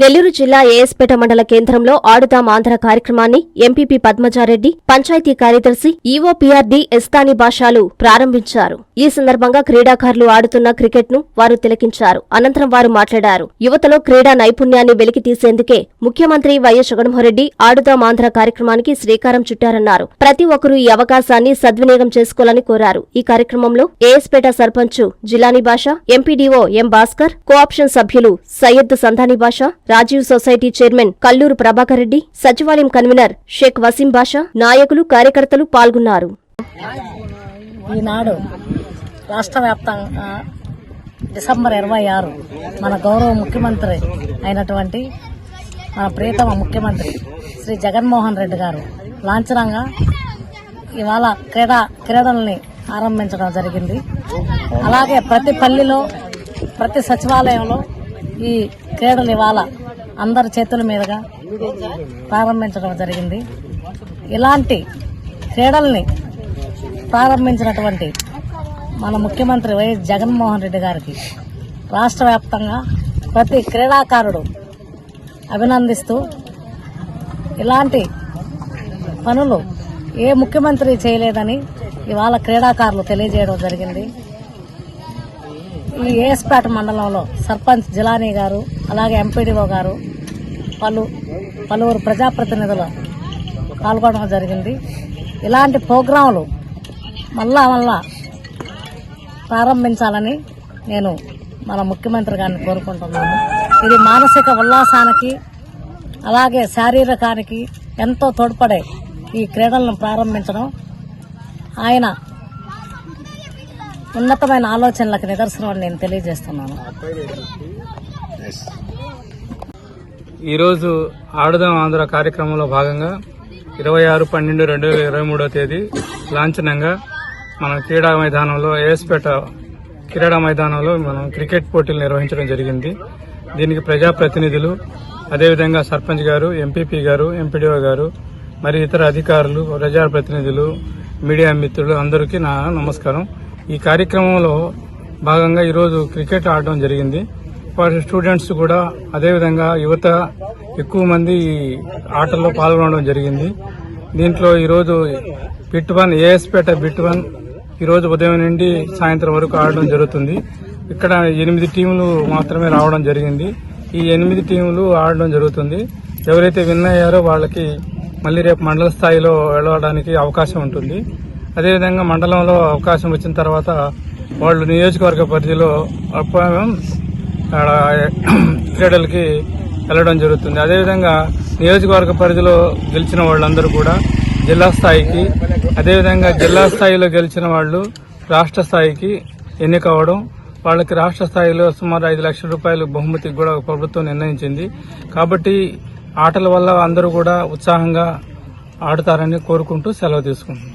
నెల్లూరు జిల్లా ఏఎస్పేట మండల కేంద్రంలో ఆడుదాం ఆంధ్ర కార్యక్రమాన్ని ఎంపీపీ పద్మజారెడ్డి పంచాయతీ కార్యదర్శి ఈఓపీఆర్డీ ఎస్తాని భాషాలు ప్రారంభించారు. ఈ సందర్భంగా క్రీడాకారులు ఆడుతున్న క్రికెట్ను వారు తిలకించారు. అనంతరం వారు మాట్లాడారు. యువతలో క్రీడా నైపుణ్యాన్ని వెలికి తీసేందుకే ముఖ్యమంత్రి వైఎస్ జగన్మోహన్రెడ్డి ఆడుదాం ఆంధ్ర కార్యక్రమానికి శ్రీకారం చుట్టారన్నారు. ప్రతి ఒక్కరూ ఈ అవకాశాన్ని సద్వినియోగం చేసుకోవాలని కోరారు. ఈ కార్యక్రమంలో ఏఎస్పేట సర్పంచ్ జిలానీ భాష ఎంపీడీఓ ఎం భాస్కర్ కోఆప్షన్ సభ్యులు సయ్యద్ సంధాని భాష రాజీవ్ సొసైటీ చైర్మన్ కల్లూరు ప్రభాకర్ రెడ్డి సచివాలయం కన్వీనర్ షేక్ వసీం బాషా నాయకులు కార్యకర్తలు పాల్గొన్నారు. ఈనాడు రాష్ట్ర వ్యాప్తంగా డిసెంబర్ ఇరవై ఆరు మన గౌరవ ముఖ్యమంత్రి అయినటువంటి మన ప్రియతమ ముఖ్యమంత్రి శ్రీ జగన్మోహన్ రెడ్డి గారు లాంఛనంగా ఇవాళ క్రీడా క్రీడల్ని ఆరంభించడం జరిగింది. అలాగే ప్రతి పల్లిలో ప్రతి సచివాలయంలో ఈ క్రీడలు ఇవాళ అందరి చేతుల మీదుగా ప్రారంభించడం జరిగింది. ఇలాంటి క్రీడల్ని ప్రారంభించినటువంటి మన ముఖ్యమంత్రి వైఎస్ జగన్మోహన్ రెడ్డి గారికి రాష్ట్ర వ్యాప్తంగా ప్రతి క్రీడాకారుడు అభినందిస్తూ ఇలాంటి పనులు ఏ ముఖ్యమంత్రి చేయలేదని ఇవాళ క్రీడాకారులు తెలియజేయడం జరిగింది. ఈ ఏఎస్పేట మండలంలో సర్పంచ్ జిలానీ గారు అలాగే ఎంపీడీఓ గారు పలు పలువురు ప్రజాప్రతినిధులు పాల్గొనడం జరిగింది. ఇలాంటి ప్రోగ్రాంలు మళ్ళా మళ్ళా ప్రారంభించాలని నేను మన ముఖ్యమంత్రి గారిని కోరుకుంటున్నాను. ఇది మానసిక ఉల్లాసానికి అలాగే శారీరకానికి ఎంతో తోడ్పడే ఈ క్రీడలను ప్రారంభించడం. ఆయన ఉన్నతమైన ఆలోచనలకు నిదర్శనం అని నేను తెలియజేస్తున్నాను. ఈరోజు ఆడుదాం ఆంధ్ర కార్యక్రమంలో భాగంగా ఇరవై ఆరు పన్నెండు రెండు వేల ఇరవై మూడో తేదీ లాంఛనంగా మన క్రీడా మైదానంలో ఏఎస్పేట క్రీడా మైదానంలో మనం క్రికెట్ పోటీలు నిర్వహించడం జరిగింది. దీనికి ప్రజాప్రతినిధులు అదేవిధంగా సర్పంచ్ గారు ఎంపీపీ గారు ఎంపీడీఓ గారు మరి ఇతర అధికారులు ప్రజాప్రతినిధులు మీడియా మిత్రులు అందరికీ నా నమస్కారం. ఈ కార్యక్రమంలో భాగంగా ఈరోజు క్రికెట్ ఆడడం జరిగింది. వారి స్టూడెంట్స్ కూడా అదేవిధంగా యువత ఎక్కువ మంది ఈ ఆటల్లో పాల్గొనడం జరిగింది. దీంట్లో ఈరోజు బిట్ వన్ ఏఎస్పేట బిట్ వన్ ఈరోజు ఉదయం నుండి సాయంత్రం వరకు ఆడడం జరుగుతుంది. ఇక్కడ ఎనిమిది టీంలు మాత్రమే రావడం జరిగింది. ఈ ఎనిమిది టీంలు ఆడడం జరుగుతుంది. ఎవరైతే విన్ అయ్యారో వాళ్ళకి మళ్ళీ రేపు మండల స్థాయిలో వెళ్ళడానికి అవకాశం ఉంటుంది. అదేవిధంగా మండలంలో అవకాశం వచ్చిన తర్వాత వాళ్ళు నియోజకవర్గ పరిధిలో అప్ప- క్రీడలకి వెళ్ళడం జరుగుతుంది. అదేవిధంగా నియోజకవర్గ పరిధిలో గెలిచిన వాళ్ళందరూ కూడా జిల్లా స్థాయికి అదేవిధంగా జిల్లా స్థాయిలో గెలిచిన వాళ్ళు రాష్ట్ర స్థాయికి ఎన్నికవడం వాళ్ళకి రాష్ట్ర స్థాయిలో సుమారు ఐదు లక్షల రూపాయలు బహుమతికి కూడా ప్రభుత్వం నిర్ణయించింది. కాబట్టి ఆటల వల్ల అందరూ కూడా ఉత్సాహంగా ఆడతారని కోరుకుంటూ సెలవు తీసుకుంటున్నాం.